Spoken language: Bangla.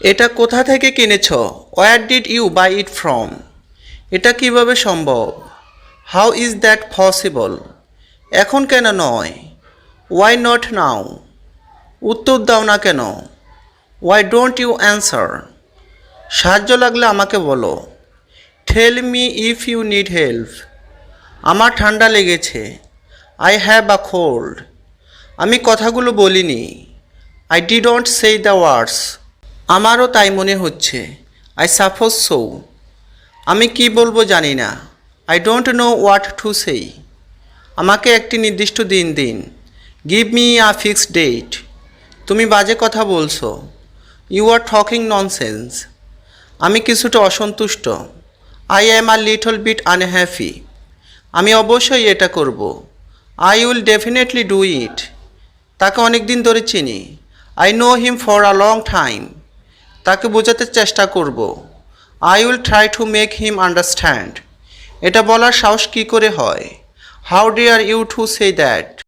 এটা কোথা থেকে কিনেছ? Where did you buy it from এটা কীভাবে সম্ভব? হাউ ইজ দ্যাট পসিবল এখন কেন নয়? ওয়াই নট নাও উত্তর দাও না কেন? ওয়াই ডোন্ট ইউ অ্যান্সার সাহায্য লাগলে আমাকে বলো। Tell me if you need help আমার ঠান্ডা লেগেছে। আই হ্যাভ আ কোল্ড আমি কথাগুলো বলিনি। I did don't say the words আমারও তাই মনে হচ্ছে। আই সাপোজ সো আমি কি বলব জানি না। I don't know what to say আমাকে একটি নির্দিষ্ট দিন দিন। Give me a fixed date তুমি বাজে কথা বলছো। ইউ আর টকিং ননসেন্স আমি কিছুটা অসন্তুষ্ট। I am a little bit unhappy আমি অবশ্যই এটা করব। I will definitely do it তাকে অনেক দিন ধরে চিনি। I know him for a long time তাকে বোঝাতে চেষ্টা করব। I will try to make him understand এটা বলার সাহস কী করে হয়? How dare you to say that